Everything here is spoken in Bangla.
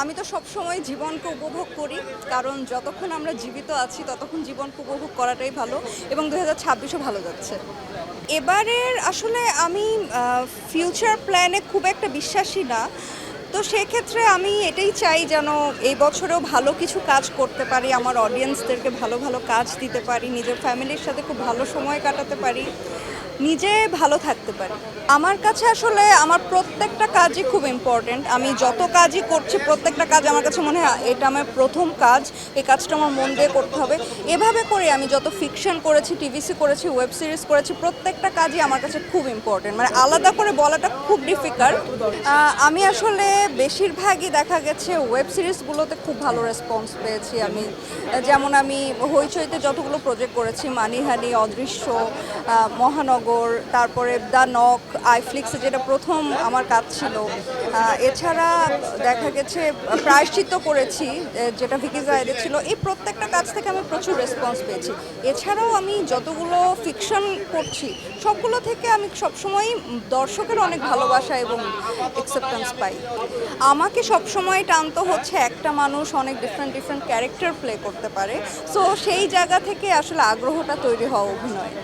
আমি তো সব সময় জীবনকে উপভোগ করি, কারণ যতক্ষণ আমরা জীবিত আছি ততক্ষণ জীবনকে উপভোগ করাটাই ভালো এবং দু হাজার ছাব্বিশও ভালো যাচ্ছে। এবারের আসলে আমি ফিউচার প্ল্যানে খুব একটা বিশ্বাসী না। তো সেক্ষেত্রে আমি এটাই চাই যেন এই বছরেও ভালো কিছু কাজ করতে পারি, আমার অডিয়েন্সদেরকে ভালো ভালো কাজ দিতে পারি, নিজের ফ্যামিলির সাথে খুব ভালো সময় কাটাতে পারি। নিজে ভালো থাকতে পারি। আমার কাছে আসলে আমার প্রত্যেকটা কাজই খুব ইম্পর্ট্যান্ট আমি যত কাজই করছি প্রত্যেকটা কাজ আমার কাছে মনে হয় এটা আমার প্রথম কাজ। এই কাজটা আমার মন দিয়ে করতে হবে। এভাবে করে আমি যত ফিকশন করেছি টিভিসি করেছি ওয়েব সিরিজ করেছি প্রত্যেকটা কাজই আমার কাছে খুব ইম্পর্টেন্ট মানে আলাদা করে বলাটা খুব ডিফিকাল্ট আমি আসলে বেশিরভাগই দেখা গেছে ওয়েব সিরিজগুলোতে খুব ভালো রেসপন্স পেয়েছি আমি। যেমন আমি হইচইতে যতগুলো প্রজেক্ট করেছি মানিহানি অদৃশ্য আহ, মহানগর তারপরে দ্য নক, আইফ্লিক্সে যেটা প্রথম আমার কাজ ছিল। এছাড়া দেখা গেছে, প্রায়শ্চিত্ত করেছি যেটা ভিকি জায়দে ছিল। এই প্রত্যেকটা কাজ থেকে আমি প্রচুর রেসপন্স পেয়েছি। এছাড়াও আমি যতগুলো ফিকশন করছি, সবগুলো থেকে আমি সবসময়ই দর্শকের অনেক ভালোবাসা এবং অ্যাকসেপ্টেন্স পাই। আমাকে সবসময় টানতো হচ্ছে একটা মানুষ অনেক ডিফারেন্ট ডিফারেন্ট ক্যারেক্টার প্লে করতে পারে। সো সেই জায়গা থেকে আসলে আগ্রহটা তৈরি হওয়া অভিনয়।